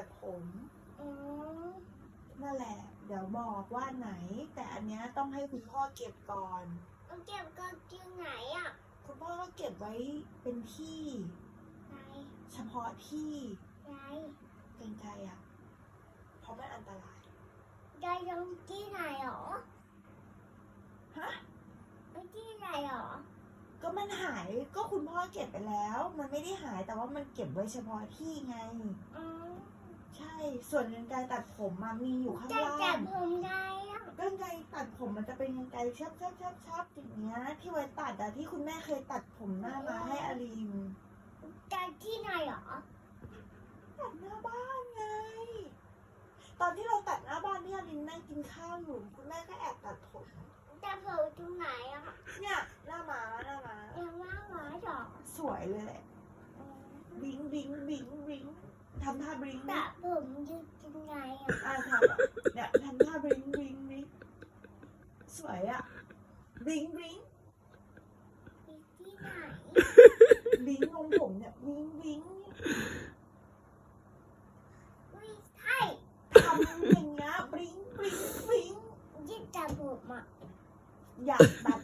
ตัดผมอืมนั่นแหละ เดี๋ยวบอกว่าไหน แต่อันเนี้ยต้องให้คุณพ่อเก็บก่อนมันเก็บก็ที่ไหนอะ คุณพ่อก็เก็บไว้เป็นที่ไหนเฉพาะที่ไหนเกรงใจอะ เพราะมันอันตรายได้ยังที่ไหนหรอ ฮะมันที่ไหนหรอ ก็มันหาย ก็คุณพ่อเก็บไปแล้ว มันไม่ได้หายแต่ว่ามันเก็บไว้เฉพาะที่ไง อืม ใช่ ส่วนกรรไกรตัดผมมามีอยู่ข้างจะล่าจับงผมได้อะกรรไกรตัดผมมันจะเป็นกรรไกรชับชับชับชับอย่างเงี้ยที่ไว้ตัดอะที่คุณแม่เคยตัดผมหน้ามาให้อลินได้ที่ไหนหรอตัดหน้าบ้านไง ตอนที่เราตัดหน้าบ้านที่อลินนั่งกินข้าวอยู่คุณแม่ก็แอบตัดผม จะผมตรงไหนอะเนี่ยหน้าม้าหน้าม้ายังว่าหมาหรอสวยเลยแหละอื มบิงบิงบิงบิงทำท่าบิงแต่ผมอยู่ตรงไหนอะอ่าทำอะเนี่ยทำท่าบิงบิงบิงสวยอะบิงบิงมีที่ไหนบิงของผมเนี่ยบิงบิงไม่ใช่ทำอย่างเงี้ยบิงบิงบิงที่จับผมอะอยากตัด